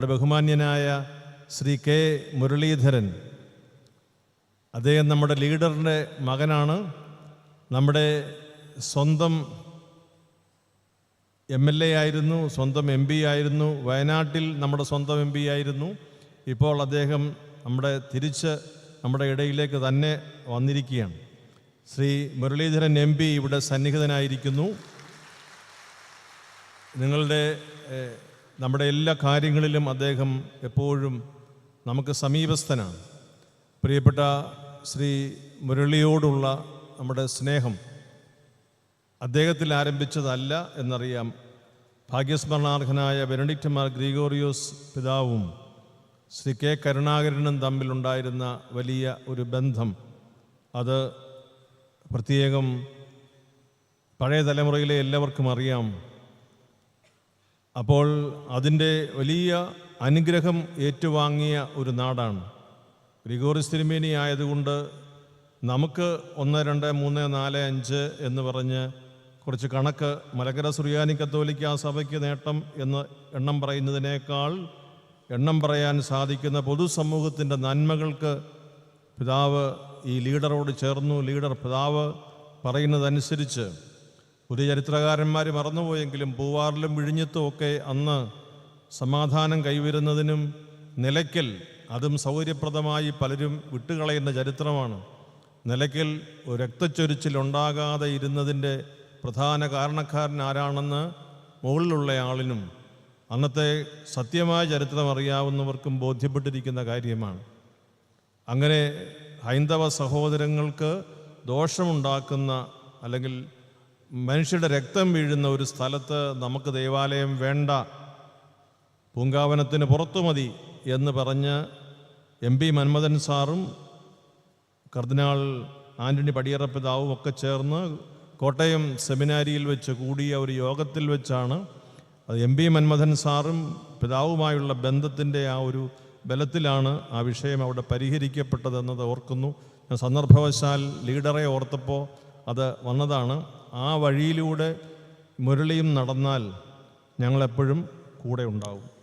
നമ്മുടെ ബഹുമാന്യനായ ശ്രീ കെ മുരളീധരൻ അദ്ദേഹം നമ്മുടെ ലീഡറിന്റെ മകനാണ്. നമ്മുടെ സ്വന്തം എം എൽ എ ആയിരുന്നു സ്വന്തം എം പി ആയിരുന്നു വയനാട്ടിൽ നമ്മുടെ സ്വന്തം എം പി ആയിരുന്നു. ഇപ്പോൾ അദ്ദേഹം നമ്മുടെ തിരിച്ച് നമ്മുടെ ഇടയിലേക്ക് തന്നെ വന്നിരിക്കുകയാണ്. ശ്രീ മുരളീധരൻ എം പി ഇവിടെ സന്നിഹിതനായിരിക്കുന്നു. നിങ്ങളുടെ നമ്മുടെ എല്ലാ കാര്യങ്ങളിലും അദ്ദേഹം എപ്പോഴും നമുക്ക് സമീപസ്ഥനാണ്. പ്രിയപ്പെട്ട ശ്രീ മുരളിയോടുള്ള നമ്മുടെ സ്നേഹം അദ്ദേഹത്തിൽ ആരംഭിച്ചതല്ല എന്നറിയാം. ഭാഗ്യസ്മരണാർഹനായ ബെനഡിക്റ്റ്മാർ ഗ്രിഗോറിയോസ് പിതാവും ശ്രീ കെ കരുണാകരനും തമ്മിലുണ്ടായിരുന്ന വലിയ ഒരു ബന്ധം. അത് പ്രത്യേകം പഴയ തലമുറയിലെ എല്ലാവർക്കും അറിയാം. അപ്പോൾ അതിന്റെ വലിയ അനുഗ്രഹം ഏറ്റുവാങ്ങിയ ഒരു നാടാണ്. ഗ്രിഗോറി തിരുമേനി ആയതുകൊണ്ട് നമുക്ക് ഒന്ന് രണ്ട് മൂന്ന് നാല് അഞ്ച് എന്ന് പറഞ്ഞ് കുറച്ച് കണക്ക് മലക്കര സുറിയാനി കത്തോലിക്ക സഭയ്ക്ക് നേട്ടം എന്ന് എണ്ണം പറയുന്നതിനേക്കാൾ എണ്ണം പറയാൻ സാധിക്കുന്ന പൊതുസമൂഹത്തിന്റെ നന്മകൾക്ക് പിതാവ് ഈ ലീഡറോട് ചേർന്നു. ലീഡർ പിതാവ് പറയുന്നതനുസരിച്ച് പുതിയ ചരിത്രകാരന്മാർ മറന്നുപോയെങ്കിലും പൂവാറിലും വിഴിഞ്ഞത്തും ഒക്കെ അന്ന് സമാധാനം കൈവരുന്നതിനും നിലയ്ക്കൽ അതും സൗകര്യപ്രദമായി പലരും വിട്ടുകളയുന്ന ചരിത്രമാണ്. നിലയ്ക്കൽ രക്തച്ചൊരിച്ചിൽ ഉണ്ടാകാതെ ഇരുന്നതിന്റെ പ്രധാന കാരണക്കാരൻ ആരാണെന്ന് മുകളിലുള്ള ആളിനും അന്നത്തെ സത്യമായ ചരിത്രം അറിയാവുന്നവർക്കും ബോധ്യപ്പെട്ടിരിക്കുന്ന കാര്യമാണ്. അങ്ങനെ ഹൈന്ദവ സഹോദരങ്ങൾക്ക് ദോഷമുണ്ടാക്കുന്ന അല്ലെങ്കിൽ മനുഷ്യരുടെ രക്തം വീഴുന്ന ഒരു സ്ഥലത്ത് നമുക്ക് ദേവാലയം വേണ്ട പൂങ്കാവനത്തിന് പുറത്തു മതി എന്ന് പറഞ്ഞ് എം പി മന്മഥൻ സാറും കർദിനാൾ ആന്റണി പടിയറ പിതാവും ഒക്കെ ചേർന്ന് കോട്ടയം സെമിനാരിയിൽ വെച്ച് കൂടിയ ഒരു യോഗത്തിൽ വെച്ചാണ് അത് എം പി മന്മഥൻ സാറും പിതാവുമായുള്ള ബന്ധത്തിന്റെ ആ ഒരു ബലത്തിലാണ് ആ വിഷയം അവിടെ പരിഹരിക്കപ്പെട്ടതെന്നത് ഓർക്കുന്നു. ഞാൻ സന്ദർഭവശാൽ ലീഡറെ ഓർത്തപ്പോൾ അത് വന്നതാണ്. ആ വഴിയിലൂടെ മുരളിയും നടന്നാൽ ഞങ്ങളെപ്പോഴും കൂടെ ഉണ്ടാവും.